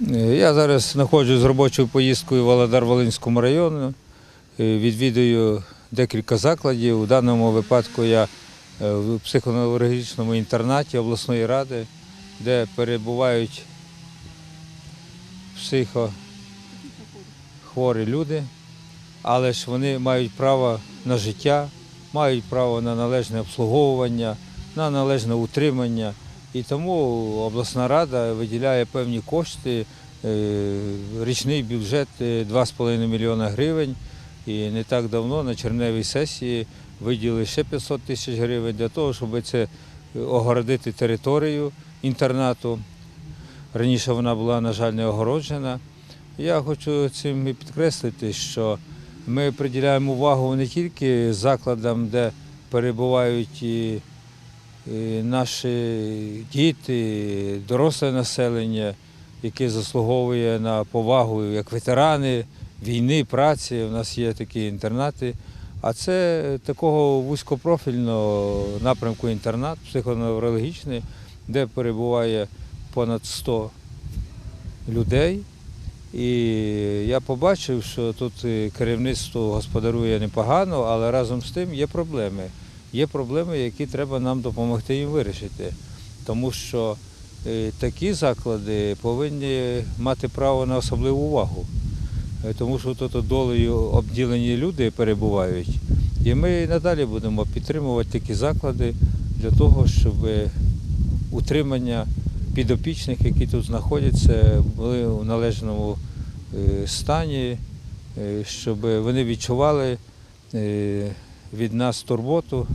Я зараз знаходжусь з робочою поїздкою в Володар-Волинському району. Е, Відвідую декілька закладів. У даному випадку я е, в психоневрологічному інтернаті обласної ради, де перебувають психохворі люди, але ж вони мають право на життя, мають право на належне обслуговування, на належне утримання. І тому обласна рада виділяє певні кошти, е, річний бюджет е, 2,5 мільйона гривень. І не так давно на черневій сесії виділили ще 500 тисяч гривень для того, щоб це е, огородити територію інтернату. Раніше вона була, на жаль, не огороджена. Я хочу цим і підкреслити, що ми приділяємо увагу не тільки закладам, де перебувають і наші діти, доросле населення, яке заслуговує на повагу як ветерани війни, праці. У нас є такі інтернати. А це такого вузькопрофільного напрямку інтернат, психоневрологічний, де перебуває понад 100 людей. І я побачив, що тут е, керівництво господарує непогано, але разом з тим є проблеми. Є проблеми, які треба нам допомогти їм вирішити. Тому що е, такі заклади повинні мати право на особливу увагу. Е, Тому що тут долею обділені люди перебувають. І ми надалі будемо підтримувати такі заклади для того, щоб утримання підопічних, які тут знаходяться, були у належному е, стані, щоб вони відчували від нас турботу,